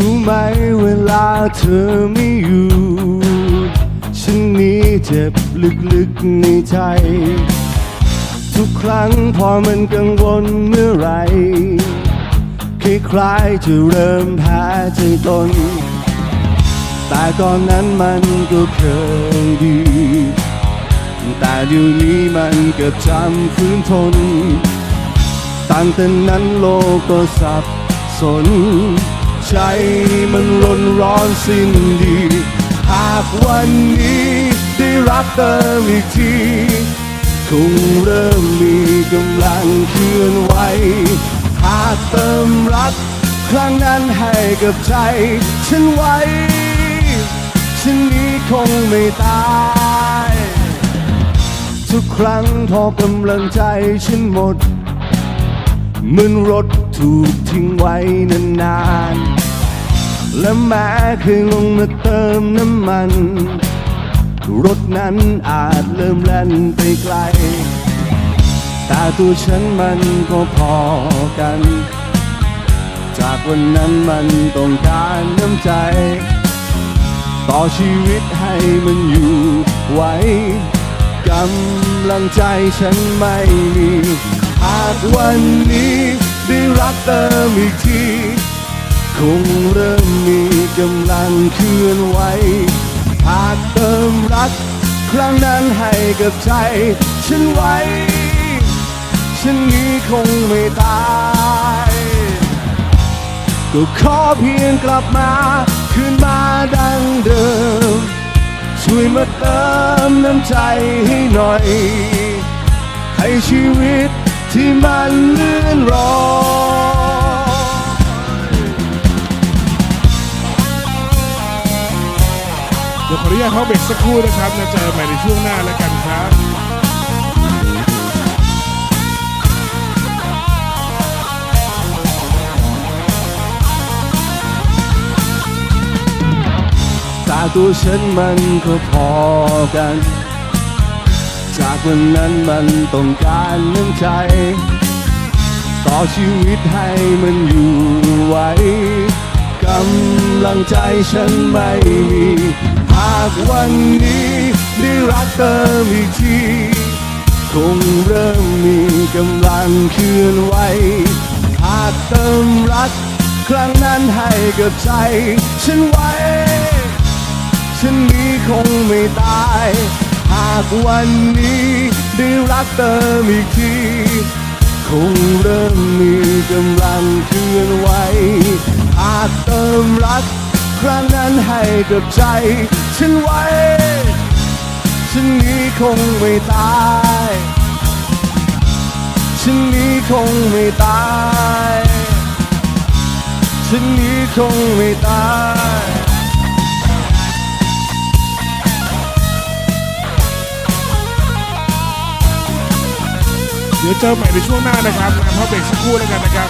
รู้ไหมเวลาเธอไม่อยู่ ฉันนี้เจ็บลึกๆในใจ ทุกครั้งพอมันกังวลเมื่อไรคล้ายๆจะเริ่มแพ้ใจตน แต่ตอนนั้นมันก็เคยดี แต่เดี๋ยวนี้มันก็จำคืนทน ตั้งแต่นั้นโลกก็สับสน ใจมันร้นร้อนสิ้นดี หากวันนี้ได้รักเติมอีกทีคงเริ่มมีกำลังเคลื่อนไหวหากเติมรัก ครั้งนั้นให้กับใจ ฉันไว้ ฉันนี้คงไม่ตาย ทุกครั้งพอกำลังใจฉันหมดเหมือนรถถูกทิ้งไว้นาน และแม้เคยลงมาเติมน้ำมัน รถนั้นอาจเริ่มแล่นไปไกล แต่ตัวฉันมันก็พอกัน จากวันนั้นมันต้องการน้ำใจ ต่อชีวิตให้มันอยู่ไว้กำลังใจฉันไม่มี หากวันนี้ได้รักเติมอีกที คงเริ่มมีกำลังเคลื่อนไหวหากเติมรัก ครั้งนั้นให้กับใจ ฉันไว้ ฉันนี้คงไม่ตายก็ขอเพียงกลับมาคืนมาดังเดิม ช่วยมาเติมน้ำใจให้หน่อย ให้ชีวิตที่มันเลื่อนรอย ญาตเข้าเบรกสักครู่นะครับจะเจอใหม่ในช่วงหน้าแล้วกันครับต่ตัวฉันมันก็พอกัน จากวันนั้นมันต้องการน้ำใจ ต่อชีวิตให้มันอยู่ไว้กำลังใจฉันไม่มี วันนี้ได้รักเติมอีกทีคงเริ่มมีกำลังเคลื่อนไหวหากเติมรัก ครั้งนั้นให้กับใจ ฉันไว้ ฉันนี้คงไม่ตาย หากวันนี้ได้รักเติมอีกทีคงเริ่มมีกำลังเคลื่อนไหวหากเติมรัก ครั้งนั้นให้กับใจ ฉันไว้ ฉันนี้คงไม่ตาย ฉันนี้คงไม่ตาย ฉันนี้คงไม่ตายเดี๋ยวเจอใหม่ในช่วงหน้านะครับงานเข้าเบรกสักครู่แล้วกันนะครับ